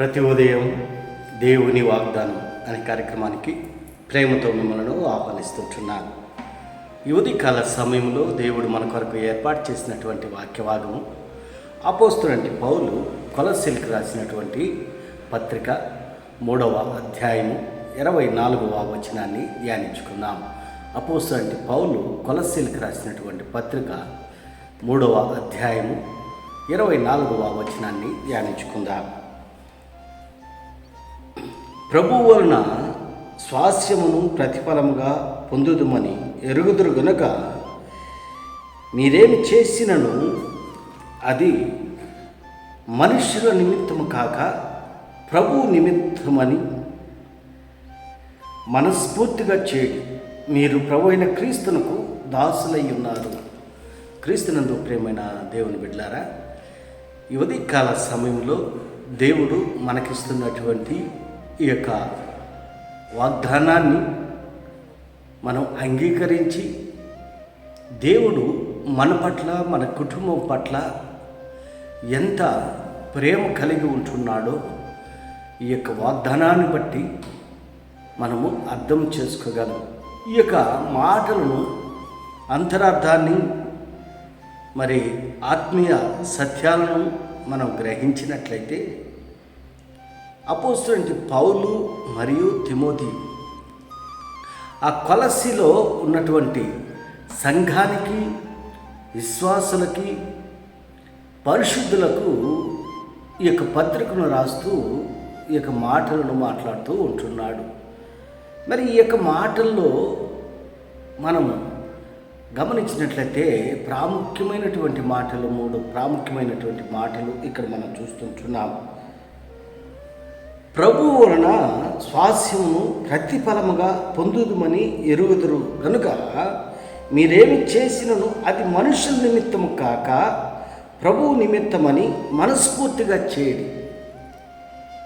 ప్రతి ఉదయం దేవుని వాగ్దానం అనే కార్యక్రమానికి ప్రేమతో మిమ్మల్ని ఆహ్వానిస్తుంటున్నాను. యువతి కాల సమయంలో దేవుడు మన కొరకు ఏర్పాటు చేసినటువంటి వాక్యవాదము అపోస్తులంటి పౌలు కొలసిల్కి రాసినటువంటి పత్రిక మూడవ అధ్యాయము ఇరవై నాలుగవ వచనాన్ని ధ్యానించుకుందాం. అపోస్తులంటి పౌలు కొలసిల్కి రాసినటువంటి పత్రిక మూడవ అధ్యాయము ఇరవై నాలుగవ వచనాన్ని ధ్యానించుకుందాం. ప్రభు వలన స్వాస్యమును ప్రతిఫలముగా పొందుదుమని ఎరుగుదురు గనుక మీరేమి చేసినను అది మనుషుల నిమిత్తము కాక ప్రభు నిమిత్తమని మనస్ఫూర్తిగా చేయండి మీరు ప్రభు అయిన క్రీస్తునకు దాసులై ఉన్నారు. క్రీస్తునందు ప్రేమైన దేవుని బిడ్లారా ఈ ఉదయకాల సమయంలో దేవుడు మనకిస్తున్నటువంటి ఈ యొక్క వాగ్దానాన్ని మనం అంగీకరించి దేవుడు మన పట్ల మన కుటుంబం పట్ల ఎంత ప్రేమ కలిగి ఉంటున్నాడో ఈ యొక్క వాగ్దానాన్ని బట్టి మనము అర్థం చేసుకోగలం. ఈ యొక్క మాటలను అంతరార్థాన్ని మరి ఆత్మీయ సత్యాలను మనం గ్రహించినట్లయితే అపోస్తులంటి పౌలు మరియు తిమోతి. ఆ కొలసిలో ఉన్నటువంటి సంఘానికి విశ్వాసులకి పరిశుద్ధులకు ఈ యొక్క పత్రికను రాస్తూ ఈ యొక్క మాటలను మాట్లాడుతూ ఉంటున్నాడు. మరి ఈ యొక్క మాటల్లో మనము గమనించినట్లయితే ప్రాముఖ్యమైనటువంటి మాటలు మూడు ప్రాముఖ్యమైనటువంటి మాటలు ఇక్కడ మనం చూస్తుంటున్నాము ప్రభు వలన స్వాస్యమును ప్రతిఫలముగా పొందుదుమని ఎరుగుదురు. కనుక మీరేమి చేసినను అది మనుషుల నిమిత్తము కాక ప్రభువు నిమిత్తమని మనస్ఫూర్తిగా చేయడి.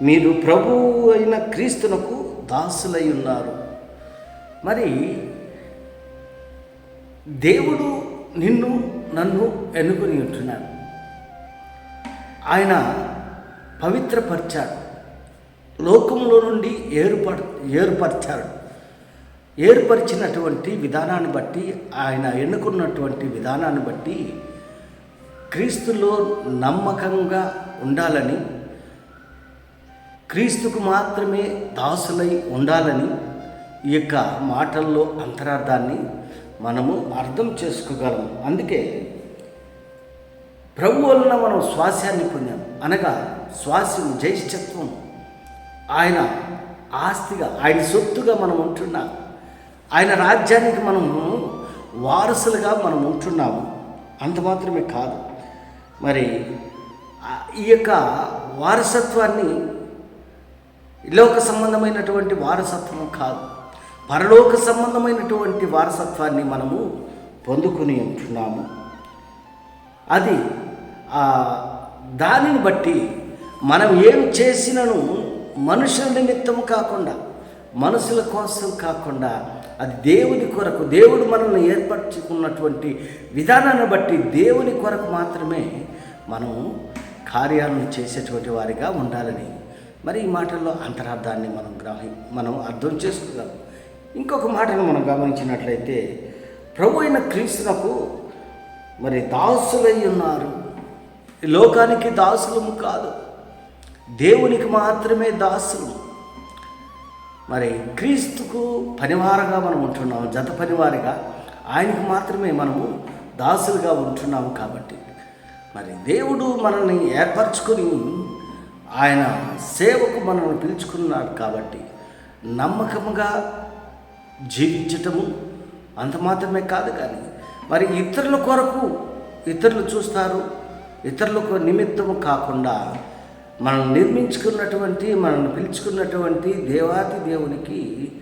మీరు ప్రభువు అయిన క్రీస్తునకు దాసులై ఉన్నారు. మరి దేవుడు నిన్ను నన్ను ఎన్నుకొని ఉంటున్నాడు. ఆయన పవిత్రపరిచాడు. లోకంలో నుండి ఏర్పడ ఏర్పరిచాడు. ఏర్పరిచినటువంటి విధానాన్ని బట్టి ఆయన ఎన్నుకున్నటువంటి విధానాన్ని బట్టి క్రీస్తులో నమ్మకంగా ఉండాలని క్రీస్తుకు మాత్రమే దాసులై ఉండాలని ఈ యొక్క మాటల్లో అంతరార్థాన్ని మనము అర్థం చేసుకోగలము. అందుకే ప్రభు వలన మనం శ్వాసాన్ని పొందాం. అనగా శ్వాసం జ్యేష్ఠత్వం ఆయన ఆస్తిగా ఆయన సొత్తుగా మనం ఉంటున్నాం. ఆయన రాజ్యానికి మనము వారసులుగా మనం ఉంటున్నాము. అంత మాత్రమే కాదు. మరి ఈ యొక్క వారసత్వాన్ని లోక సంబంధమైనటువంటి వారసత్వం కాదు. పరలోక సంబంధమైనటువంటి వారసత్వాన్ని మనము పొందుకుని ఉంటున్నాము. అది దానిని బట్టి మనం ఏం చేసినను మనుషుల నిమిత్తం కాకుండా మనుషుల కోసం కాకుండా అది దేవుని కొరకు దేవుడు మనల్ని ఏర్పరచుకున్నటువంటి విధానాన్ని బట్టి దేవుని కొరకు మాత్రమే మనం కార్యాలను చేసేటువంటి వారిగా ఉండాలని. మరి ఈ మాటల్లో అంతరార్థాన్ని మనం గ్రహి మనం అర్థం చేసుకుందాం. ఇంకొక మాటను మనం గమనించినట్లయితే ప్రభు అయిన క్రీస్తునకు మరి దాసులై ఉన్నారు. లోకానికి దాసులము కాదు. దేవునికి మాత్రమే దాసులు. మరి క్రీస్తుకు పనివారగా మనం ఉంటున్నాము జత పనివారిగా ఆయనకు మాత్రమే మనము దాసులుగా ఉంటున్నాము కాబట్టి. మరి దేవుడు మనల్ని ఏర్పరచుకొని ఆయన సేవకు మనల్ని పిలుచుకున్నాడు కాబట్టి నమ్మకముగా జీవించటము అంత మాత్రమే కాదు కానీ మరి ఇతరుల కొరకు ఇతరులు చూస్తారు ఇతరులకు నిమిత్తము కాకుండా మనం నిర్మించుకున్నటువంటి మనల్ని పిలుచుకున్నటువంటి దేవాది దేవునికి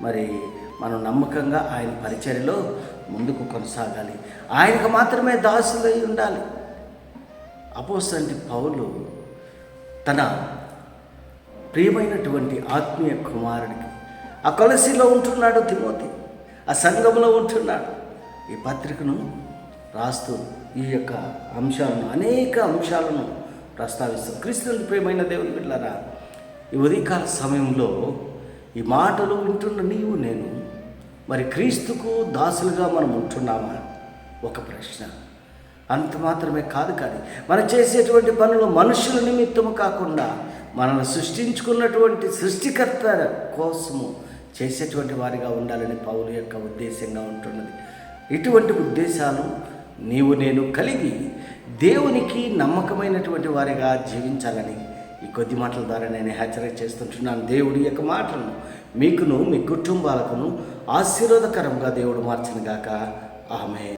మరి మనం నమ్మకంగా ఆయన పరిచర్యలో ముందుకు కొనసాగాలి. ఆయనకు మాత్రమే దాసులై ఉండాలి. అపోసంటి పౌలు తన ప్రియమైనటువంటి ఆత్మీయ కుమారుడికి ఆ కొలసిలో ఉంటున్నాడు తిమోతి ఆ సంఘంలో ఉంటున్నాడు. ఈ పత్రికను రాస్తూ ఈ యొక్క అంశాలను అనేక అంశాలను ప్రస్తావిస్తాం. క్రీస్తుని ప్రేమైన దేవుని బిడ్డలారా ఈ ఉదయకాల సమయంలో ఈ మాటలు వింటున్న నీవు నేను మరి క్రీస్తుకు దాసులుగా మనం ఉంటున్నామా? ఒక ప్రశ్న. అంత మాత్రమే కాదు కానీ మనం చేసేటువంటి పనులు మనుషుల నిమిత్తము కాకుండా మనల్ని సృష్టించుకున్నటువంటి సృష్టికర్త కోసము చేసేటువంటి వారిగా ఉండాలని పౌలు యొక్క ఉద్దేశంగా ఉంటున్నది. ఇటువంటి ఉద్దేశాలు నీవు నేను కలిగి దేవునికి నమ్మకమైనటువంటి వారిగా జీవించాలని ఈ కొద్ది మాటల ద్వారా నేను హెచ్చరిక చేస్తుంటున్నాను. దేవుడి యొక్క మాటలను మీకును మీ కుటుంబాలకును ఆశీర్వాదకరంగా దేవుడు మార్చిన గాక. ఆమె